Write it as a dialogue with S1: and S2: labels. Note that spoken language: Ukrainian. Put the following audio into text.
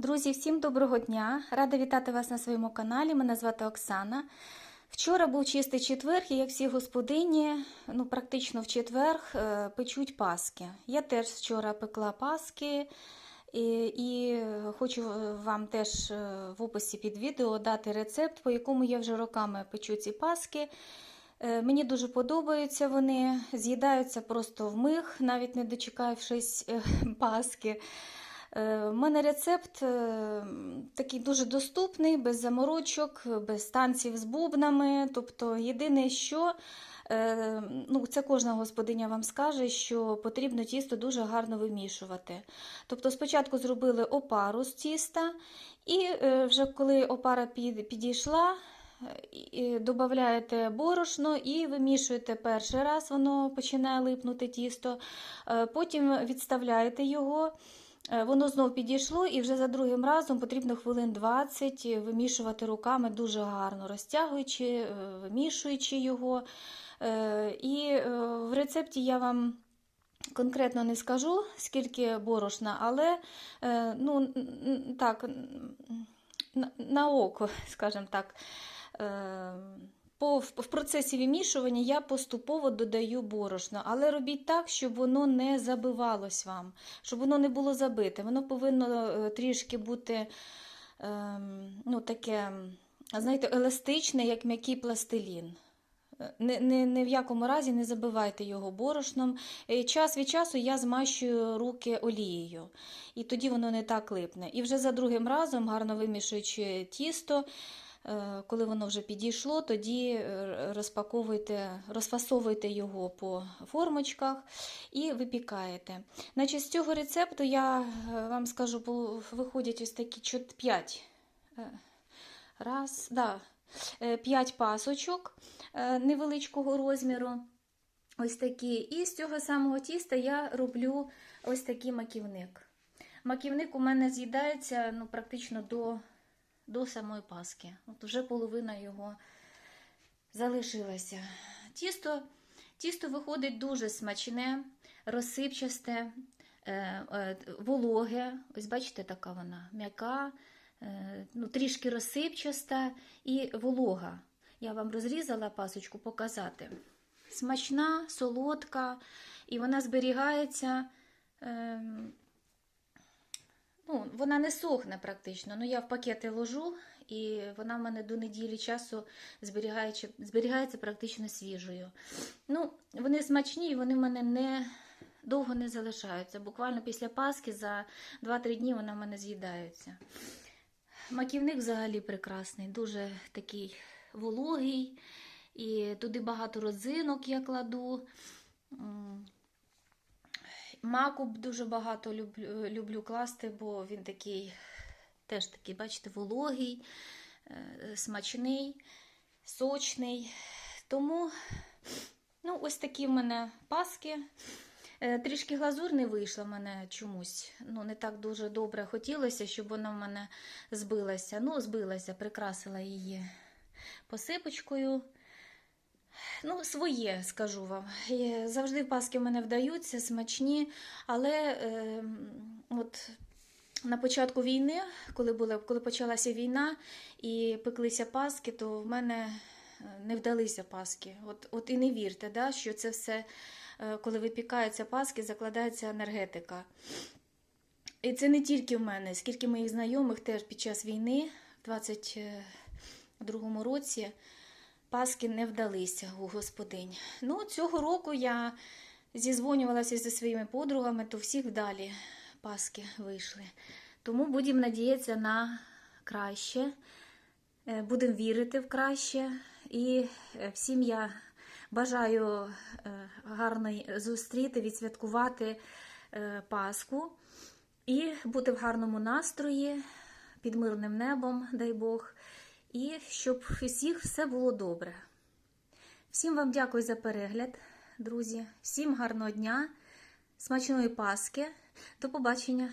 S1: Друзі, всім доброго дня! Рада вітати вас на своєму каналі. Мене звати Оксана. Вчора був чистий четвер, і як всі господині, ну практично в четвер е, печуть паски. Я теж вчора пекла паски. І, і хочу вам теж е, в описі під відео дати рецепт, по якому я вже роками печу ці паски. Е, Мені дуже подобаються вони, з'їдаються просто вмиг, навіть не дочекавшись е, паски. У мене рецепт е, такий дуже доступний, без заморочок, без танців з бубнами. Тобто, єдине, що е, ну, це кожна господиня вам скаже, що потрібно тісто дуже гарно вимішувати. Тобто, спочатку зробили опару з тіста, і е, вже коли опара підійшла, додаєте борошно і вимішуєте перший раз, воно починає липнути тісто, Е, потім відставляєте його. Е, Воно знов підійшло, і вже за другим разом потрібно хвилин 20 вимішувати руками дуже гарно, розтягуючи, е, вимішуючи його. Е, І в рецепті я вам конкретно не скажу, скільки борошна, але ну, так, на око, скажімо так. Е, По, в процесі вимішування я поступово додаю борошно, але робіть так, щоб воно не забивалось вам, щоб воно не було забите. Воно повинно е, трішки бути ем, ну, таке, знаєте, еластичне, як м'який пластилін. Е, Не, не, не в якому разі не забивайте його борошном. Е, Час від часу я змащую руки олією, і тоді воно не так липне. І вже за другим разом, гарно вимішуючи тісто, е, коли воно вже підійшло, тоді е, розпаковуйте, розфасовуйте його по формочках і випікаєте. Значить, з цього рецепту я е, вам скажу, виходять ось такі 5 раз, да, 5 пасочок е, невеличкого розміру. Ось такі. І з цього самого тіста я роблю ось такий маківник. Маківник у мене з'їдається ну, практично до, до самої паски. От вже половина його залишилася. Тісто, тісто виходить дуже смачне, розсипчасте, е, е, вологе. Ось бачите, така вона м'яка, е, ну, трішки розсипчаста і волога. Я вам розрізала пасочку показати. Смачна, солодка, і вона зберігається. Ну, вона не сохне практично. Ну, я в пакети ложу, і вона в мене до неділі часу зберігається, практично свіжою. Ну, вони смачні, і вони в мене не довго не залишаються. Буквально після Пасхи за 2-3 дні вона в мене з'їдаються. Маківник взагалі прекрасний, дуже такий вологий, і туди багато родзинок я кладу. Маку дуже багато люблю, люблю класти, бо він такий, теж такий, бачите, вологий, е, смачний, сочний. Тому, ну, ось такі в мене паски. Е, Трішки глазур не вийшла в мене чомусь. Ну, не так дуже добре хотілося, щоб вона в мене збилася. Ну, збилася, прикрасила її посипочкою. Ну, своє, скажу вам. Е, Завжди паски в мене вдаються, смачні, але е, от на початку війни, коли, була, коли почалася війна і пеклися паски, то в мене е, не вдалися паски. От, от і не вірте, да, що це все, е, коли випікаються паски, закладається енергетика. І це не тільки в мене, скільки моїх знайомих теж під час війни, в 22-му році, Паски не вдалися у господинь. Ну, цього року я зізвонювалася зі своїми подругами, то всіх вдалі Паски вийшли. Тому будемо надіятися на краще, Е, будемо вірити в краще. І е, всім я бажаю е, гарно зустріти, відсвяткувати Пасху і бути в гарному настрої, під мирним небом, дай Бог і щоб всіх все було добре. Всім вам дякую за перегляд, друзі. Всім гарного дня, смачної Паски. До побачення!